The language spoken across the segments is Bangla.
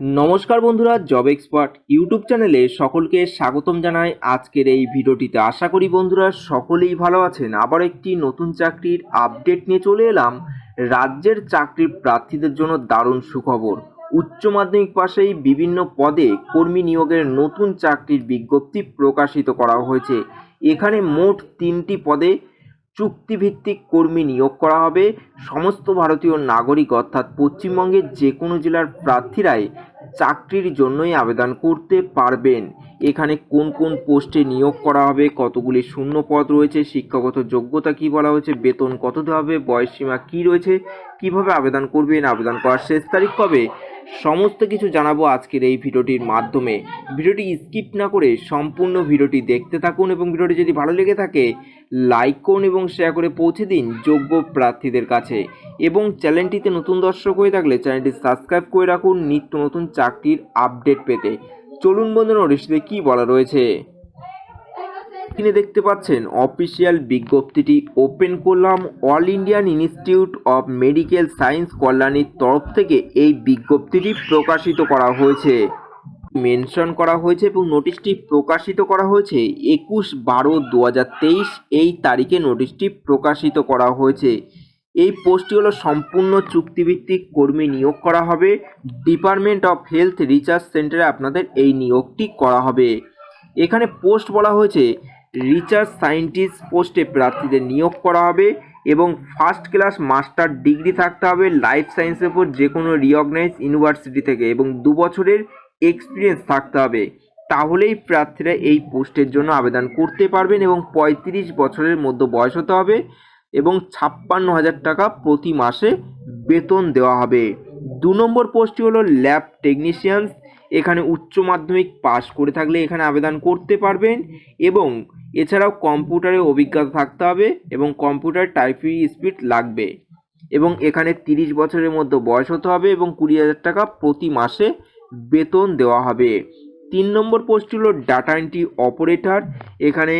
নমস্কার বন্ধুরা জব এক্সপার্ট ইউটিউব চ্যানেলে সকলকে স্বাগতম জানাই। আজকের এই ভিডিওটিতে আশা করি বন্ধুরা সকলেই ভালো আছেন। আবার একটি নতুন চাকরির আপডেট নিয়ে চলে এলাম। রাজ্যের চাকরির প্রার্থীদের জন্য দারুণ সুখবর। উচ্চ মাধ্যমিক পাশেই বিভিন্ন পদে কর্মী নিয়োগের নতুন চাকরির বিজ্ঞপ্তি প্রকাশিত করা হয়েছে। এখানে মোট তিনটি পদে চুক্তিভিত্তিক কর্মী নিয়োগ করা হবে। সমস্ত ভারতীয় নাগরিক, অর্থাৎ পশ্চিমবঙ্গের যে কোনো জেলার প্রার্থীরাই চাকরির জন্যই আবেদন করতে পারবেন। এখানে কোন কোন পোস্টে নিয়োগ করা হবে, কতগুলি শূন্য পদ রয়েছে, শিক্ষাগত যোগ্যতা কি বলা হয়েছে, বেতন কত দেওয়া হবে বয়সসীমা কি রয়েছে, কীভাবে আবেদন করবেন, আবেদন করার শেষ তারিখ কবে, সমস্ত কিছু জানাব আজকের এই ভিডিওটির মাধ্যমে। ভিডিওটি স্কিপ না করে সম্পূর্ণ ভিডিওটি দেখতে থাকুন এবং ভিডিওটি যদি ভালো লেগে থাকে, লাইক করুন এবং শেয়ার করে পৌঁছে দিন যোগ্য প্রার্থীদের কাছে। এবং চ্যানেলটিতে নতুন দর্শক হয়ে থাকলে চ্যানেলটি সাবস্ক্রাইব করে রাখুন নিত্য নতুন চাকরির আপডেট পেতে। চলুন বন্ধুরা নোটিশে কী বলা রয়েছে? এখানে দেখতে পাচ্ছেন অফিসিয়াল বিজ্ঞপ্তিটি ওপেন করলাম। All Indian institute of medical science কল্যাণীর তরফ থেকে এই বিজ্ঞপ্তিটি প্রকাশিত করা হয়েছে। মেনশন করা হয়েছে এবং নোটিশটি প্রকাশিত করা হয়েছে একুশ বারো দু এই তারিখে নোটিশটি প্রকাশিত করা হয়েছে। এই পোস্টটি হলো সম্পূর্ণ চুক্তিভিত্তিক কর্মী নিয়োগ করা হবে। ডিপার্টমেন্ট অফ হেলথ রিসার্চ সেন্টারে আপনাদের এই নিয়োগটি করা হবে। এখানে পোস্ট বলা হয়েছে রিসার্চ সায়েন্টিস্ট পোস্টে প্রার্থীদের নিয়োগ করা হবে এবং ফার্স্ট ক্লাস মাস্টার ডিগ্রি থাকতে হবে লাইফ সায়েন্সের উপর যে কোনো রিঅগনাইজ ইউনিভার্সিটি থেকে এবং দু বছরের এক্সপিরিয়েন্স থাকতে হবে। তাহলেই প্রার্থীরা এই পোস্টের জন্য আবেদন করতে পারবেন এবং পঁয়ত্রিশ বছরের মধ্যে বয়স হতে হবে। এবং ছাপ্পান্ন হাজার টাকা প্রতি মাসে বেতন দেওয়া হবে। দু নম্বর পোস্টটি হলো ল্যাব টেকনিশিয়ানস। এখানে উচ্চ মাধ্যমিক পাশ করে থাকলে এখানে আবেদন করতে পারবেন এবং এছাড়াও কম্পিউটারে অভিজ্ঞতা থাকতে হবে এবং কম্পিউটার টাইপিং স্পিড লাগবে এবং এখানে তিরিশ বছরের মধ্যে বয়স হতে হবে এবং কুড়ি হাজার টাকা প্রতি মাসে বেতন দেওয়া হবে। তিন নম্বর পোস্ট হলো ডাটা এন্ট্রি অপারেটর। এখানে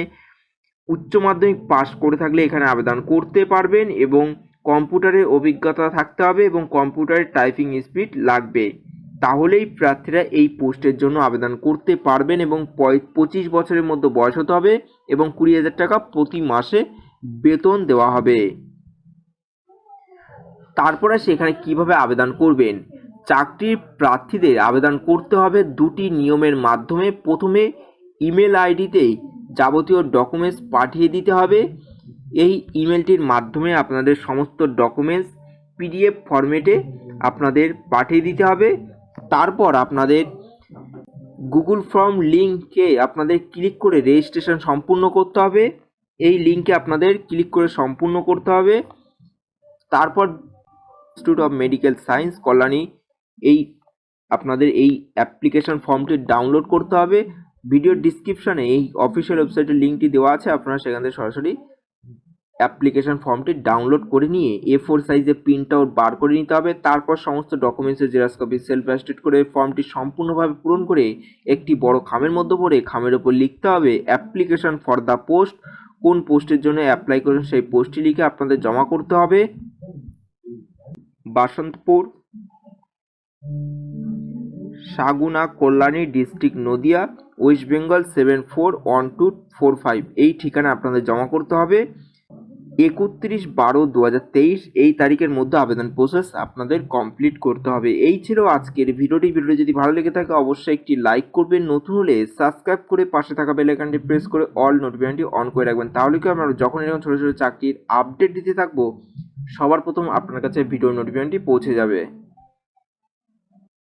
উচ্চ মাধ্যমিক পাস করে থাকলে এখানে আবেদন করতে পারবেন এবং কম্পিউটারে অভিজ্ঞতা থাকতে হবে এবং কম্পিউটারের টাইপিং স্পিড লাগবে। তাহলেই প্রার্থীরা এই পোস্টের জন্য আবেদন করতে পারবেন এবং পঁচিশ বছরের মধ্যে বয়স হতে হবে এবং কুড়ি হাজার টাকা প্রতি মাসে বেতন দেওয়া হবে। তারপরে সেখানে কীভাবে আবেদন করবেন। চাকরির প্রার্থীদের আবেদন করতে হবে দুটি নিয়মের মাধ্যমে। প্রথমে ইমেল আইডিতেই যাবতীয় ডকুমেন্টস পাঠিয়ে দিতে হবে। এই ইমেলটির মাধ্যমে আপনাদের সমস্ত ডকুমেন্টস পিডিএফ ফরম্যাটে আপনাদের পাঠিয়ে দিতে হবে। তারপর আপনাদের গুগল ফর্ম লিঙ্কে আপনাদের ক্লিক করে রেজিস্ট্রেশন সম্পূর্ণ করতে হবে। এই লিঙ্কে আপনাদের ক্লিক করে সম্পূর্ণ করতে হবে। তারপর institute of medical science Kalyani, এই আপনাদের এই অ্যাপ্লিকেশন ফর্মটি ডাউনলোড করতে হবে। ভিডিওর ডিসক্রিপশানে এই অফিসিয়াল ওয়েবসাইটের লিঙ্কটি দেওয়া আছে, আপনারা সেখান থেকে সরাসরি অ্যাপ্লিকেশন ফর্মটি ডাউনলোড করে নিয়ে এ ফোর সাইজে প্রিন্ট আউট বার করে নিতে হবে। তারপর সমস্ত ডকুমেন্টসের জেরক্স কপি সেলফ অ্যাস্টেড করে ফর্মটি সম্পূর্ণভাবে পূরণ করে একটি বড় খামের মধ্যে পড়ে খামের ওপর লিখতে হবে অ্যাপ্লিকেশন ফর দ্য পোস্ট কোন পোস্টের জন্য অ্যাপ্লাই করেন সেই পোস্টটি লিখে আপনাদের জমা করতে হবে। Basantapur, Saguna, Kalyani district Nadia. West Bengal seven four one two four five এই ঠিকানা আপনাদের জমা করতে হবে। একত্রিশ বারো দু তেইশ এই তারিখের মধ্যে আবেদন প্রসেস আপনাদের কমপ্লিট করতে হবে। এই ছিল আজকের ভিডিওটি। ভিডিওটি যদি ভালো লেগে থাকে, অবশ্যই একটি লাইক করবেন। নতুন হলে সাবস্ক্রাইব করে পাশে থাকা বেলাইকানটি প্রেস করে অল নোটিফিকেশনটি অন করে রাখবেন। তাহলে কি আমরা যখন এরকম ছোটো ছোটো চাকরির আপডেট দিতে থাকব, সবার প্রথম আপনার কাছে ভিডিও নোটিফিকেশনটি পৌঁছে যাবে।